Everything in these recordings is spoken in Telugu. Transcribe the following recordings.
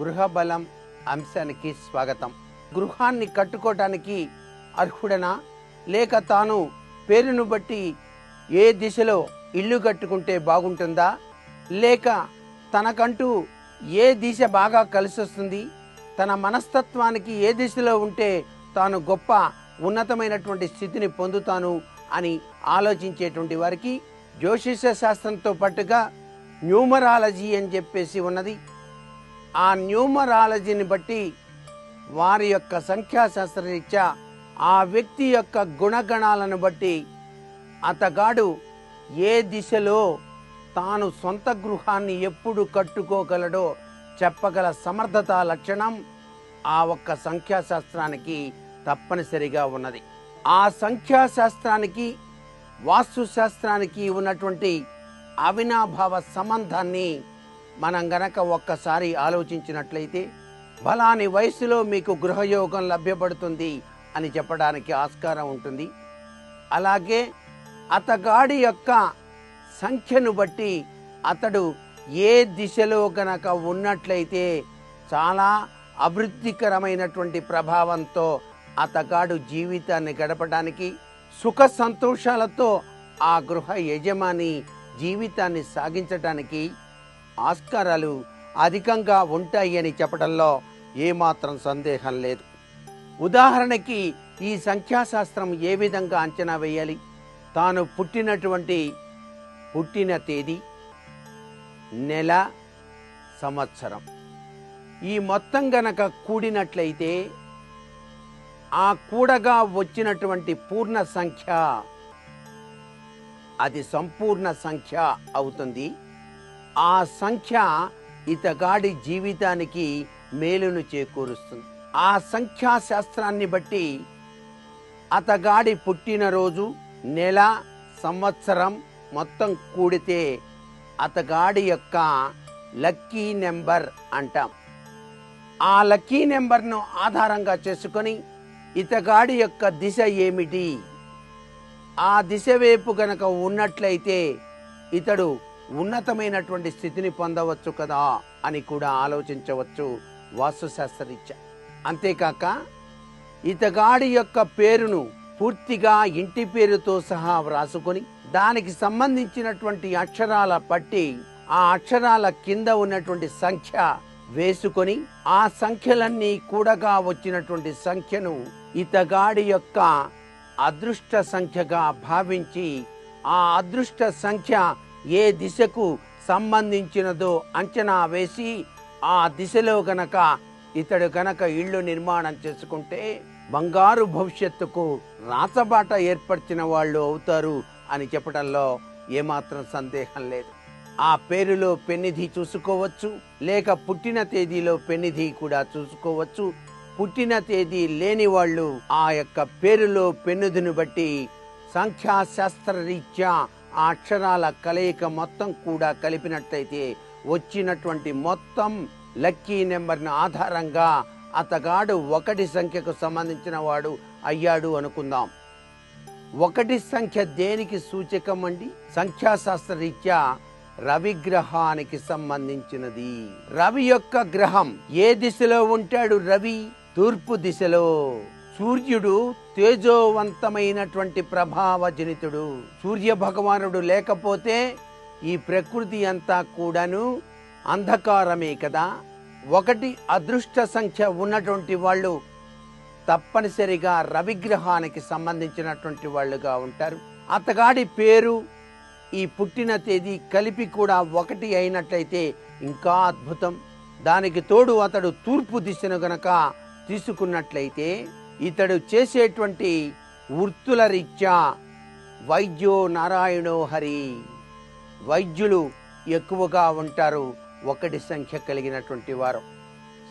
గృహబలం అంశానికి స్వాగతం. గృహాన్ని కట్టుకోవటానికి అర్హుడనా? లేక తాను పేరును బట్టి ఏ దిశలో ఇల్లు కట్టుకుంటే బాగుంటుందా? లేక తనకంటూ ఏ దిశ బాగా కలిసి వస్తుంది తన మనస్తత్వానికి ఏ దిశలో ఉంటే తాను గొప్ప ఉన్నతమైనటువంటి స్థితిని పొందుతాను అని ఆలోచించేటువంటి వారికి జ్యోతిష శాస్త్రంతో పాటుగా న్యూమరాలజీ అని చెప్పేసి ఉన్నది. ఆ న్యూమరాలజీని బట్టి వారి యొక్క సంఖ్యాశాస్త్రరీత్యా ఆ వ్యక్తి యొక్క గుణగణాలను బట్టి అతగాడు ఏ దిశలో తాను సొంత గృహాన్ని ఎప్పుడు కట్టుకోగలడో చెప్పగల సమర్థత లక్షణం ఆ ఒక్క సంఖ్యాశాస్త్రానికి తప్పనిసరిగా ఉన్నది. ఆ సంఖ్యాశాస్త్రానికి వాస్తుశాస్త్రానికి ఉన్నటువంటి అవినాభావ సంబంధాన్ని మనం గనక ఒక్కసారి ఆలోచించినట్లయితే బలాని వయసులో మీకు గృహయోగం లభ్యపడుతుంది అని చెప్పడానికి ఆస్కారం ఉంటుంది. అలాగే అతగాడి యొక్క సంఖ్యను బట్టి అతడు ఏ దిశలో గనక ఉన్నట్లయితే చాలా అభివృద్ధికరమైనటువంటి ప్రభావంతో అతగాడు జీవితాన్ని గడపడానికి సుఖ సంతోషాలతో ఆ గృహ యజమాని జీవితాన్ని సాగించటానికి ఆస్కారాలు అధికంగా ఉంటాయి అని చెప్పడంలో ఏమాత్రం సందేహం లేదు. ఉదాహరణకి ఈ సంఖ్యాశాస్త్రం ఏ విధంగా అంచనా వేయాలి? తాను పుట్టినటువంటి పుట్టిన తేదీ నెల సంవత్సరం. ఈ మొత్తం గనక కూడినట్లయితే ఆ కూడగా వచ్చినటువంటి పూర్ణ సంఖ్య అది సంపూర్ణ సంఖ్య అవుతుంది. ఆ సంఖ్య ఇతగాడి జీవితానికి మేలును చేకూరుస్తుంది. ఆ సంఖ్యా శాస్త్రాన్ని బట్టి అతగాడి పుట్టినరోజు నెల సంవత్సరం మొత్తం కూడితే అతగాడి యొక్క లక్కీ నెంబర్ అంటాం. ఆ లక్కీ నెంబర్ను ఆధారంగా చేసుకొని ఇతగాడి యొక్క దిశ ఏమిటి? ఆ దిశ వైపు గనక ఉన్నట్లయితే ఇతడు ఉన్నతమైనటువంటి స్థితిని పొందవచ్చు కదా అని కూడా ఆలోచించవచ్చు వాస్తుశాస్త్రరీత్యా. అంతేకాక ఇతగాడి యొక్క పేరును పూర్తిగా ఇంటి పేరుతో సహా వ్రాసుకొని దానికి సంబంధించినటువంటి అక్షరాల పట్టి ఆ అక్షరాల కింద ఉన్నటువంటి సంఖ్య వేసుకొని ఆ సంఖ్యలన్నీ కూడగా వచ్చినటువంటి సంఖ్యను ఇతగాడి యొక్క అదృష్ట సంఖ్యగా భావించి ఆ అదృష్ట సంఖ్య ఏ దిశకు సంబంధించినదో అంచనా వేసి ఆ దిశలో గనక ఇతడు గనక ఇళ్ళు నిర్మాణం చేసుకుంటే బంగారు భవిష్యత్తుకు రాచబాట ఏర్పరిచిన వాళ్ళు అవుతారు అని చెప్పడంలో ఏమాత్రం సందేహం లేదు. ఆ పేరులో పెన్నిధి చూసుకోవచ్చు లేక పుట్టిన తేదీలో పెన్నిధి కూడా చూసుకోవచ్చు. పుట్టిన తేదీ లేని వాళ్ళు ఆ యొక్క పేరులో పెన్నుదిని బట్టి సంఖ్యాశాస్త్ర రీత్యా ఆ అక్షరాల కలయిక మొత్తం కూడా కలిపినట్లయితే వచ్చినటువంటి మొత్తం లక్కీ నెంబర్ని ఆధారంగా అతగాడు ఒకటి సంఖ్యకు సంబంధించిన వాడు అయ్యాడు అనుకుందాం. ఒకటి సంఖ్య దేనికి సూచకం అండి? సంఖ్యాశాస్త్ర రీత్యా రవి గ్రహానికి సంబంధించినది. రవి యొక్క గ్రహం ఏ దిశలో ఉంటాడు రవి? తూర్పు దిశలో. సూర్యుడు తేజోవంతమైనటువంటి ప్రభావజనితుడు సూర్య భగవానుడు లేకపోతే ఈ ప్రకృతి అంతా కూడాను అంధకారమే కదా. ఒకటి అదృష్ట సంఖ్య ఉన్నటువంటి వాళ్ళు తప్పనిసరిగా రవిగ్రహానికి సంబంధించినటువంటి వాళ్ళుగా ఉంటారు. అతగాడి పేరు ఈ పుట్టిన తేదీ కలిపి కూడా ఒకటి అయినట్లయితే ఇంకా అద్భుతం. దానికి తోడు అతడు తూర్పు దిశను గనక తీసుకున్నట్లయితే ఇతడు చేసేటువంటి వృత్తుల రీత్యా వైద్యో నారాయణో హరి. వైద్యులు ఎక్కువగా ఉంటారు ఒకటి సంఖ్య కలిగినటువంటి వారు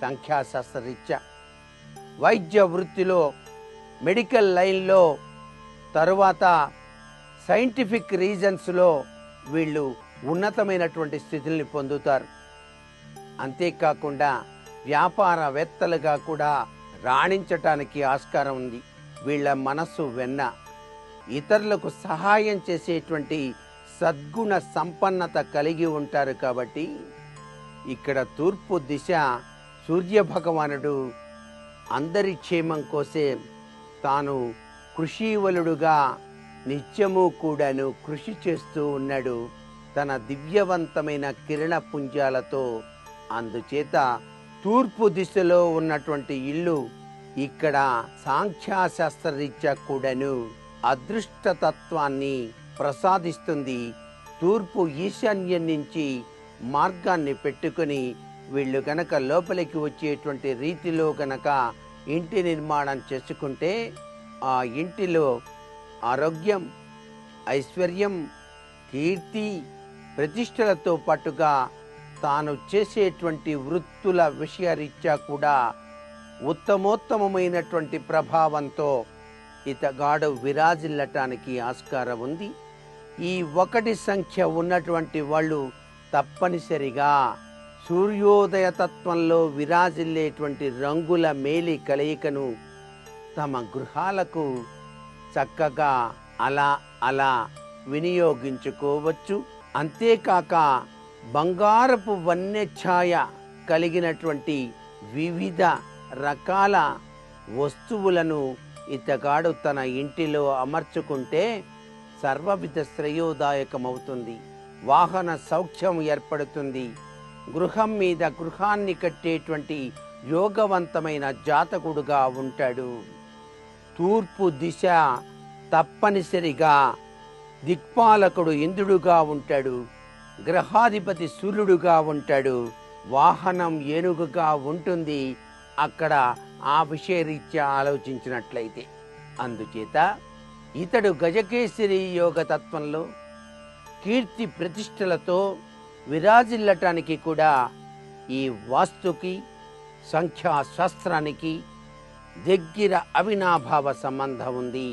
సంఖ్యాశాస్త్ర రీత్యా. వైద్య వృత్తిలో మెడికల్ లైన్లో తరువాత సైంటిఫిక్ రీజన్స్లో వీళ్ళు ఉన్నతమైనటువంటి స్థితుల్ని పొందుతారు. అంతేకాకుండా వ్యాపారవేత్తలుగా కూడా రాణించటానికి ఆస్కారం ఉంది. వీళ్ళ మనస్సు వెన్న. ఇతరులకు సహాయం చేసేటువంటి సద్గుణ సంపన్నత కలిగి ఉంటారు కాబట్టి ఇక్కడ తూర్పు దిశ సూర్య భగవానుడు అందరి క్షేమం కోసం తాను కృషీవలుడుగా నిత్యము కూడాను కృషి చేస్తూ ఉన్నాడు. తన దివ్యవంతమైన కిరణ పుంజాలతో అందుచేత తూర్పు దిశలో ఉన్నటువంటి ఇల్లు ఇక్కడ సాంఖ్యాశాస్త్రరీత్యా కూడాను అదృష్టతత్వాన్ని ప్రసాదిస్తుంది. తూర్పు ఈశాన్యం నుంచి మార్గాన్ని పెట్టుకొని వీళ్ళు గనక లోపలికి వచ్చేటువంటి రీతిలో గనక ఇంటి నిర్మాణం చేసుకుంటే ఆ ఇంటిలో ఆరోగ్యం ఐశ్వర్యం కీర్తి ప్రతిష్టలతో పాటుగా తాను చేసేటువంటి వృత్తుల విషయరీత్యా కూడా ఉత్తమోత్తమమైనటువంటి ప్రభావంతో ఇతగాడు విరాజిల్లటానికి ఆస్కారం ఉంది. ఈ ఒకటి సంఖ్య ఉన్నటువంటి వాళ్ళు తప్పనిసరిగా సూర్యోదయ తత్వంలో విరాజిల్లేటువంటి రంగుల మేలి కలయికను తమ గృహాలకు చక్కగా అలా అలా వినియోగించుకోవచ్చు. అంతేకాక బంగారపు వన్య ఛాయ కలిగినటువంటి వివిధ రకాల వస్తువులను ఇతగాడు తన ఇంటిలో అమర్చుకుంటే సర్వవిధ శ్రేయోదాయకమవుతుంది. వాహన సౌఖ్యం ఏర్పడుతుంది. గృహం మీద గృహాన్ని కట్టేటువంటి యోగవంతమైన జాతకుడుగా ఉంటాడు. తూర్పు దిశ తప్పనిసరిగా దిక్పాలకుడు ఇంద్రుడుగా ఉంటాడు. గ్రహాధిపతి సూర్యుడుగా ఉంటాడు. వాహనం ఏనుగుగా ఉంటుంది. అక్కడ ఆ విషయరీత్యా ఆలోచించినట్లయితే. అందుచేత ఇతడు గజకేసరి యోగ తత్వంలో కీర్తి ప్రతిష్టలతో విరాజిల్లటానికి కూడా ఈ వాస్తుకి సంఖ్యాశాస్త్రానికి దగ్గర అవినాభావ సంబంధం ఉంది.